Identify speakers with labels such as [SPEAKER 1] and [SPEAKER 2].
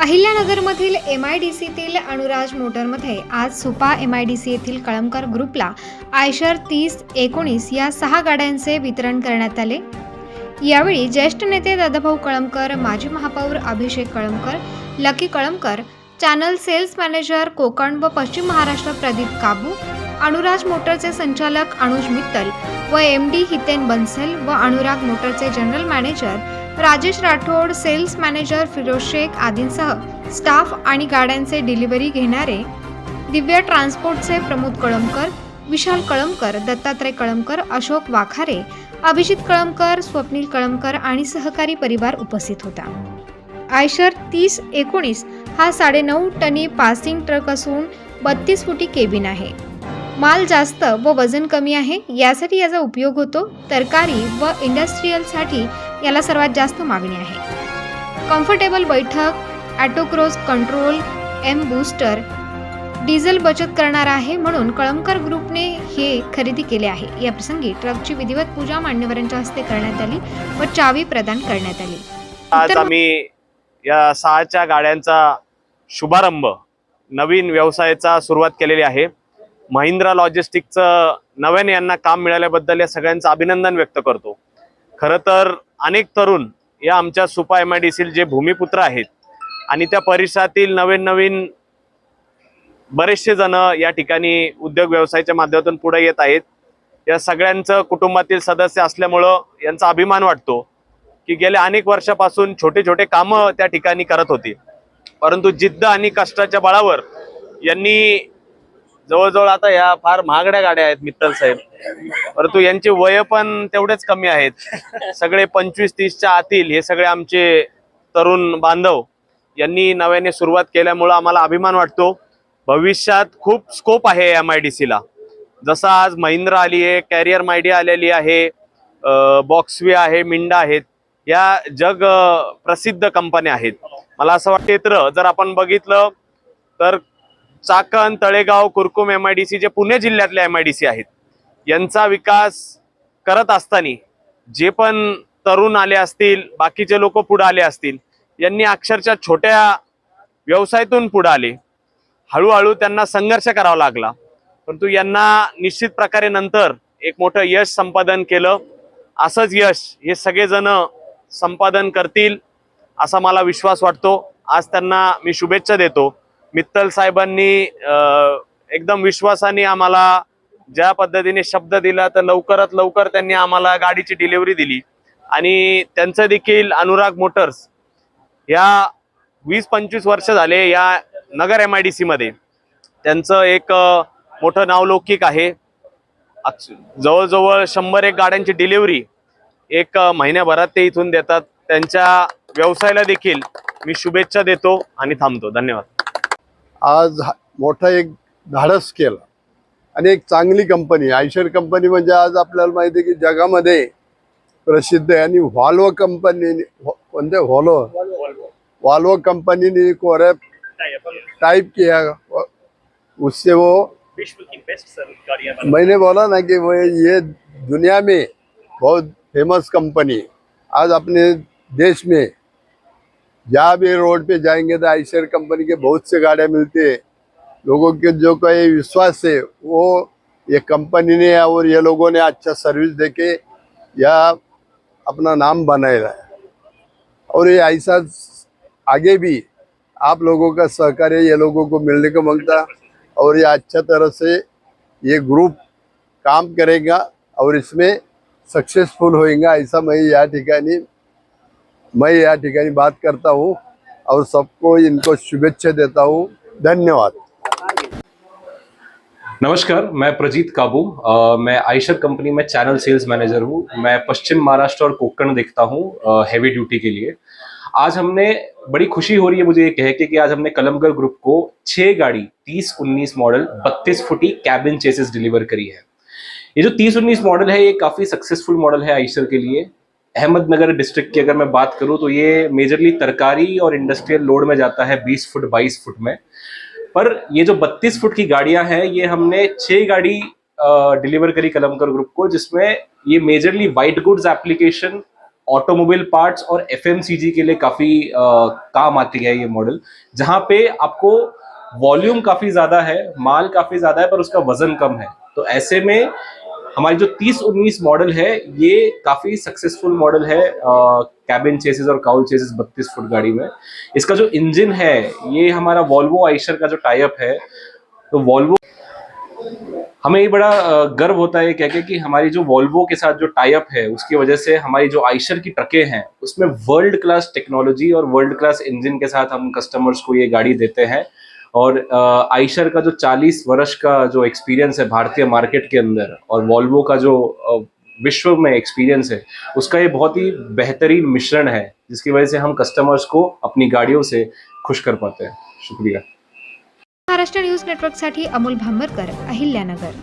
[SPEAKER 1] अहिल्यानगरमधील M I D सीतील अणुराज मोटरमध्ये आज Supa M I D C येथील कळमकर ग्रुपला आयशर तीस एकोणीस या सहा गाड्यांचे वितरण करण्यात आले. यावेळी ज्येष्ठ नेते दादाभाऊ कळमकर माजी महापौर Abhishek Kalamkar Lucky Kalamkar channel sales manager Konkan व पश्चिम महाराष्ट्र प्रदीप काबू अणुराज मोटरचे संचालक अनुज मित्तल व एम डी हितेन बन्सल व अनुराग मोटरचे general manager Rajesh Rathod sales manager Firoz Shaikh आदींसह स्टाफ आणि गाड्यांचे डिलिव्हरी घेणारे दिव्य ट्रान्सपोर्टचे प्रमोद कळमकर विशाल कळमकर दत्तात्रय कळमकर अशोक वाखारे अभिजित कळमकर स्वप्नील कळमकर आणि सहकारी परिवार उपस्थित होता. आयशर तीस एकोणीस हा साडेनऊ टनी पासिंग ट्रक असून बत्तीस फुटी केबिन आहे. माल जास्त व वजन कमी आहे यासाठी याचा उपयोग होतो तरकारी व इंडस्ट्रीयलसाठी याला सर्वात जास्त मागणी आहे. कम्फर्टेबल बैठक auto cruise control M booster diesel बचत करणार आहे म्हणून कळमकर ग्रुपने हे खरेदी केले आहे. या प्रसंगी ट्रकची विधिवत पूजा मान्यवरांच्या हस्ते करण्यात आली व चावी प्रदान करण्यात आली.
[SPEAKER 2] आज आम्ही या सहाच्या गाड्यांचा शुभारंभ नवीन व्यवसायाचा सुरुवात केलेली आहे. महिंद्रा लॉजिस्टिकचं नव्याने यांना काम मिळाल्याबद्दल या सगळ्यांचं अभिनंदन व्यक्त करतो. खरं तर अनेक तरुण या आमच्या Supa M I D J भूमिपुत्र आहेत आणि त्या परिसरातील नवीन नवीन बरेचसे जण या ठिकाणी उद्योग व्यवसायाच्या माध्यमातून पुढे येत आहेत. या सगळ्यांचं कुटुंबातील सदस्य असल्यामुळं यांचा अभिमान वाटतो की गेल्या अनेक वर्षापासून छोटे छोटे कामं त्या ठिकाणी करत होती. परंतु जिद्द आणि कष्टाच्या बळावर यांनी जवळजवळ आता या फार महागड्या गाड्या आहेत मित्तल साहेब. परंतु यांचे वय पण तेवढेच कमी आहेत. सगळे पंचवीस तीसच्या आतील हे सगळे आमचे तरुण बांधव यांनी नव्याने सुरुवात केल्यामुळं आम्हाला अभिमान वाटतो. भविष्यात खूप स्कोप आहे एम आय डी सीला जसं आज महिंद्रा आली आहे कॅरियर मायडी आलेली आहे बॉक्सवे आहे मिंडा आहेत. या जग प्रसिद्ध कंपन्या आहेत. मला असं वाटतं तर जर आपण बघितलं तर Chakan Talegaon Kurkum M I D C जे पुणे जिल्ह्यातले एम आय डी सी आहेत यांचा विकास करत असताना जे पण तरुण आले असतील बाकीचे लोक पुढे आले असतील यांनी अक्षरशः छोट्या व्यवसायातून पुढे आले. हळूहळू त्यांना संघर्ष करावा लागला. परंतु यांना निश्चित प्रकारे नंतर एक मोठं यश संपादन केलं. असंच यश हे सगळेजण संपादन करतील असा मला विश्वास वाटतो. आज त्यांना मी शुभेच्छा देतो. मित्तल साहेबांनी एकदम विश्वासाने आम्हाला ज्या पद्धतीने शब्द दिला तर लवकरात लवकर त्यांनी आम्हाला गाडीची डिलिव्हरी दिली. आणि त्यांचं देखील अनुराग मोटर्स या वीस पंचवीस वर्ष झाले या नगर एम आय डी सीमध्ये त्यांचं एक मोठं नावलौकिक आहे. जवळजवळ शंभर एक गाड्यांची डिलिव्हरी एक महिन्याभरात ते इथून देतात. त्यांच्या व्यवसायाला देखील मी शुभेच्छा देतो आणि थांबतो. धन्यवाद.
[SPEAKER 3] आज हा- मोठं एक धाडस केलं. आणि एक चांगली कंपनी आयशर कंपनी म्हणजे आज आपल्याला माहिती आहे की जगामध्ये प्रसिद्ध आहे. आणि व्हॉल्वो कंपनी कोणते? व्हॉल्वो वॉल्वो कंपनी ने कोरे टाइप किया. उससे वो मैंने बोला ना कि वो ये दुनिया में बहुत फेमस कंपनी आज अपने देश में जहाँ भी रोड पे जाएँगे तो आइशर कंपनी के बहुत से गाड़ियाँ मिलती है। लोगों के जो कोई विश्वास है, वो ये कंपनी ने और ये लोगों ने अच्छा सर्विस देके या अपना नाम बनाया है। और ये ऐसा आगे भी आप लोगों का सहकार्य, ये लोगों को मिलने को माँगता और ये अच्छा तरह से ये ग्रुप काम करेगा और इसमें सक्सेसफुल होएगा, ऐसा मैं या ठिकानी मैं या ठिकानी बात करता हूँ और सबको इनको शुभेच्छा देता हूँ। धन्यवाद।
[SPEAKER 4] नमस्कार, मैं प्रजीत काबू। मैं आयशर कंपनी में चैनल सेल्स मैनेजर हूँ। मैं पश्चिम महाराष्ट्र और कोकण देखता हूँ हैवी ड्यूटी के लिए। आज हमने, बड़ी खुशी हो रही है मुझे ये कह के कि आज हमने कलमगर ग्रुप को छह गाड़ी, तीस उन्नीस मॉडल बत्तीस फुटी कैबिन चेसेस डिलीवर करी है। ये जो तीस उन्नीस मॉडल है, ये काफ़ी सक्सेसफुल मॉडल है आयशर के लिए। अहमदनगर डिस्ट्रिक्ट की अगर मैं बात करूँ तो ये मेजरली तरकारी और इंडस्ट्रियल लोड में जाता है 20 फुट 22 फुट में। पर ये जो 32 फुट की गाड़ियाँ हैं, ये हमने छह गाड़ी डिलीवर करी कलमकर ग्रुप को, जिसमें ये majorly white goods application automobile parts और एफएमसीजी के लिए काफ़ी काम आती है ये मॉडल जहाँ पे आपको वॉल्यूम काफ़ी ज़्यादा है, माल काफ़ी ज़्यादा है, पर उसका वज़न कम है। तो ऐसे में हमारी जो 30-19 मॉडल है, ये काफ़ी सक्सेसफुल मॉडल है कैबिन चेसिस और काउल चेसिस 32 फुट गाड़ी में। इसका जो इंजन है, ये हमारा वॉल्वो आइशर का जो टाइप है तो वॉल्वो हमें ये बड़ा गर्व होता है कह के कि हमारी जो वॉल्वो के साथ जो टाइप है, उसकी वजह से हमारी जो आइशर की ट्रकें हैं, उसमें वर्ल्ड क्लास टेक्नोलॉजी और वर्ल्ड क्लास इंजन के साथ हम कस्टमर्स को ये गाड़ी देते हैं। और आइशर का जो 40 वर्ष का जो एक्सपीरियंस है भारतीय मार्केट के अंदर और वॉल्वो का जो विश्व में एक्सपीरियंस है, उसका ये बहुत ही बेहतरीन मिश्रण है, जिसकी वजह से हम कस्टमर्स को अपनी गाड़ियों से खुश कर पाते हैं। शुक्रिया।
[SPEAKER 1] महाराष्ट्र न्यूज़ नेटवर्कसाठी अमोल भांबरकर अहिल्यानगर।